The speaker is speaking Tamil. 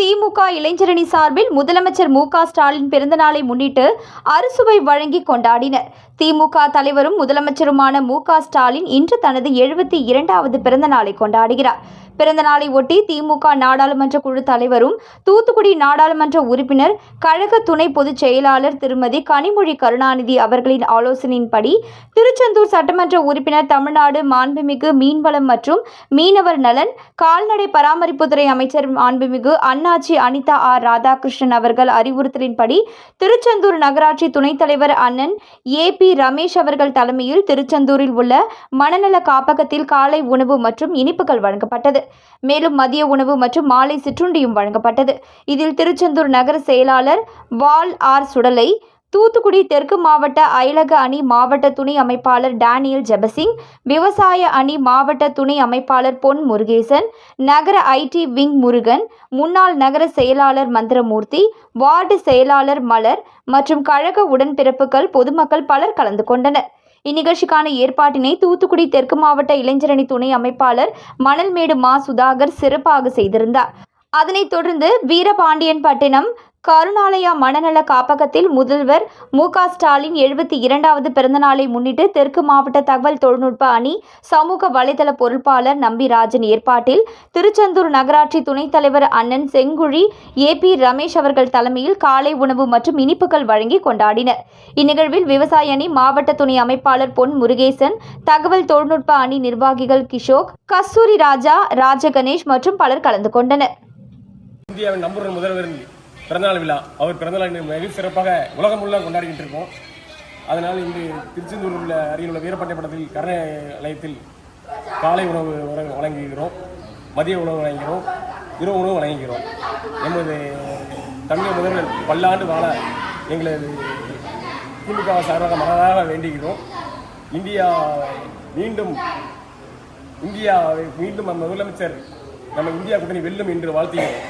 திமுக இளைஞரணி சார்பில் முதலமைச்சர் மு ஸ்டாலின் பிறந்தநாளை முன்னிட்டு அறுசுவை வழங்கி கொண்டாடினர். திமுக தலைவரும் முதலமைச்சருமான மு க ஸ்டாலின் இன்று தனது எழுபத்தி இரண்டாவது பிறந்த நாளை கொண்டாடுகிறார். பிறந்த நாளை ஒட்டி திமுக நாடாளுமன்ற குழு தலைவரும் தூத்துக்குடி நாடாளுமன்ற உறுப்பினர் கழக துணை பொதுச் செயலாளர் திருமதி கனிமொழி கருணாநிதி அவர்களின் ஆலோசனையின்படி திருச்செந்தூர் சட்டமன்ற உறுப்பினர் தமிழ்நாடு மாண்புமிகு மீன்வளம் மற்றும் மீனவர் நலன் கால்நடை பராமரிப்புத்துறை அமைச்சர் மாண்புமிகு அண்ணா அண்ணாச்சி அனிதா ஆர் ராதாகிருஷ்ணன் அவர்கள் அறிவுறுத்தலின்படி திருச்செந்தூர் நகராட்சி துணைத் தலைவர் அண்ணன் ஏ பி ரமேஷ் அவர்கள் தலைமையில் திருச்செந்தூரில் உள்ள மனநல காப்பகத்தில் காலை உணவு மற்றும் இனிப்புகள் வழங்கப்பட்டது. மேலும் மதிய உணவு மற்றும் மாலை சிற்றுண்டியும் வழங்கப்பட்டது. இதில் திருச்செந்தூர் நகர செயலாளர் வால் ஆர் சுடலை தூத்துக்குடி தெற்கு மாவட்ட அயலக அணி மாவட்ட துணை அமைப்பாளர் டேனியல் ஜெபசிங் விவசாய அணி மாவட்ட துணை அமைப்பாளர் பொன் முருகேசன் நகர ஐடி விங் முருகன் முன்னாள் நகர செயலாளர் மந்திரமூர்த்தி வார்டு செயலாளர் மலர் மற்றும் கழக உடன்பிறப்புகள் பொதுமக்கள் பலர் கலந்து கொண்டனர். இந்நிகழ்ச்சிக்கான ஏற்பாட்டினை தூத்துக்குடி தெற்கு மாவட்ட இளைஞரணி துணை அமைப்பாளர் மணல்மேடு மா சுதாகர் சிறப்பாக செய்திருந்தார். அதனைத் தொடர்ந்து வீரபாண்டியன் பட்டினம் கருணாலயா மனநல காப்பகத்தில் முதல்வர் மு க ஸ்டாலின் எழுபத்தி இரண்டாவது பிறந்தநாளை முன்னிட்டு தெற்கு மாவட்ட தகவல் தொழில்நுட்ப அணி சமூக வலைதள பொறுப்பாளர் நம்பிராஜன் ஏற்பாட்டில் திருச்செந்தூர் நகராட்சி துணைத் தலைவர் அண்ணன் செங்குழி ஏ பி ரமேஷ் அவர்கள் தலைமையில் காலை உணவு மற்றும் இனிப்புகள் வழங்கி கொண்டாடினர். இந்நிகழ்வில் விவசாய அணி மாவட்ட துணை அமைப்பாளர் பொன் முருகேசன் தகவல் தொழில்நுட்ப அணி நிர்வாகிகள் கிஷோக் கஸ்தூரி ராஜா ராஜகணேஷ் மற்றும் பலர் கலந்து கொண்டனர். இந்தியாவின் நம்பர் முதல்வர் பிறந்தநாள் விழா. அவர் பிறந்தநாள் இன்று வெகு சிறப்பாக உலகம் உள்ள கொண்டாடிக்கிட்டு இருக்கோம் அதனால் இன்று திருச்செந்தூர் உள்ள அருகில் உள்ள வீரப்பட்டை படத்தில் கருணை நிலையத்தில் காலை உணவு வழங்குகிறோம். மதிய உணவு வழங்குகிறோம். இரவு உணவு வழங்குகிறோம். எமது தமிழக முதல்வர் பல்லாண்டு வாழ எங்களது திமுக சார்பாக மனதாக வேண்டுகிறோம். இந்தியா மீண்டும் இந்தியா மீண்டும் நம்ம முதலமைச்சர் நம்ம இந்தியா கூட்டணி வெல்லும் என்று வாழ்த்துகிறோம்.